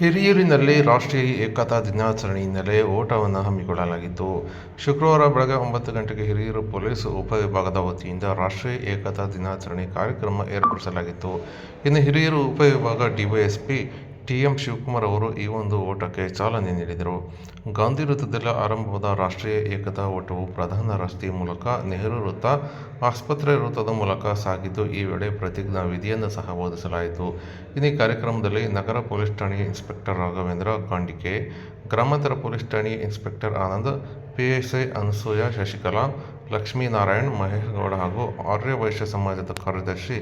ಹಿರಿಯೂರಿನಲ್ಲಿ ರಾಷ್ಟ್ರೀಯ ಏಕತಾ ದಿನಾಚರಣೆ ಹಿನ್ನೆಲೆ ಓಟವನ್ನು ಹಮ್ಮಿಕೊಳ್ಳಲಾಗಿತ್ತು. ಶುಕ್ರವಾರ ಬೆಳಗ್ಗೆ ಒಂಬತ್ತು ಗಂಟೆಗೆ ಹಿರಿಯೂರು ಪೊಲೀಸ್ ಉಪವಿಭಾಗದ ವತಿಯಿಂದ ರಾಷ್ಟ್ರೀಯ ಏಕತಾ ದಿನಾಚರಣೆ ಕಾರ್ಯಕ್ರಮ ಏರ್ಪಡಿಸಲಾಗಿತ್ತು. ಇನ್ನು ಹಿರಿಯೂರು ಉಪವಿಭಾಗ ಡಿವೈಎಸ್ಪಿ ಟಿ ಎಂ ಶಿವಕುಮಾರ್ ಅವರು ಈ ಒಂದು ಓಟಕ್ಕೆ ಚಾಲನೆ ನೀಡಿದರು. ಗಾಂಧಿ ವೃತ್ತದಲ್ಲಿ ಆರಂಭವಾದ ರಾಷ್ಟ್ರೀಯ ಏಕತಾ ಓಟವು ಪ್ರಧಾನ ರಸ್ತೆಯ ಮೂಲಕ ನೆಹರು ವೃತ್ತ, ಆಸ್ಪತ್ರೆ ವೃತ್ತದ ಮೂಲಕ ಸಾಗಿದ್ದು, ಈ ವೇಳೆ ಪ್ರತಿಜ್ಞಾ ವಿಧಿಯನ್ನು ಸಹ ಬೋಧಿಸಲಾಯಿತು. ಇನ್ನು ಕಾರ್ಯಕ್ರಮದಲ್ಲಿ ನಗರ ಪೊಲೀಸ್ ಠಾಣೆಯ ಇನ್ಸ್ಪೆಕ್ಟರ್ ರಾಘವೇಂದ್ರ ಕಾಂಡಿಕೆ ಗ್ರಾಮಾಂತರ ಪೊಲೀಸ್ ಠಾಣೆಯ ಇನ್ಸ್ಪೆಕ್ಟರ್ ಆನಂದ್, ಪಿಎಸ್ಐ ಅನಸೂಯ ಶಶಿಕಲಾ ಲಕ್ಷ್ಮೀನಾರಾಯಣ್ ಮಹೇಶ್ಗೌಡ ಹಾಗೂ ಆರ್ಯ ವೈಶ್ಯ ಸಮಾಜದ ಕಾರ್ಯದರ್ಶಿ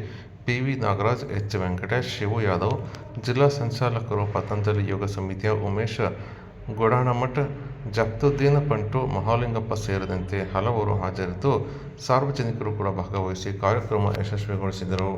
P V Nagaraj, H. Venkatesh, Shivu Yadav, ಜಿಲ್ಲಾ ಸಂಚಾಲಕರು, ಪತಂಜಲಿ ಯೋಗ ಸಮಿತಿಯ ಉಮೇಶ ಗೊಡಾಣಮಠ ಜಪ್ತುದ್ದೀನ್ ಪಂಟು, ಮಹಾಲಿಂಗಪ್ಪ ಸೇರಿದಂತೆ ಹಲವರು ಹಾಜರಿದ್ದು ಸಾರ್ವಜನಿಕರು ಕೂಡ ಭಾಗವಹಿಸಿ ಕಾರ್ಯಕ್ರಮ ಯಶಸ್ವಿಗೊಳಿಸಿದರು.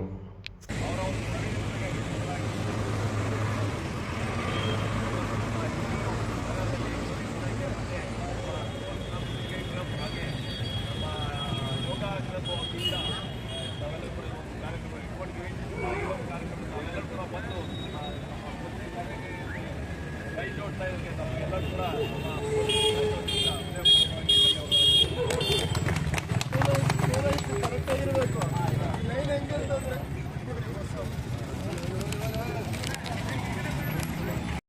ಮಾಡ್ತಾ ಇದಕ್ಕೆ ನಮಗೆಲ್ಲ ಕೂಡ ಪೂರೈಕೆ ಕರೆಕ್ಟಾಗಿರಬೇಕು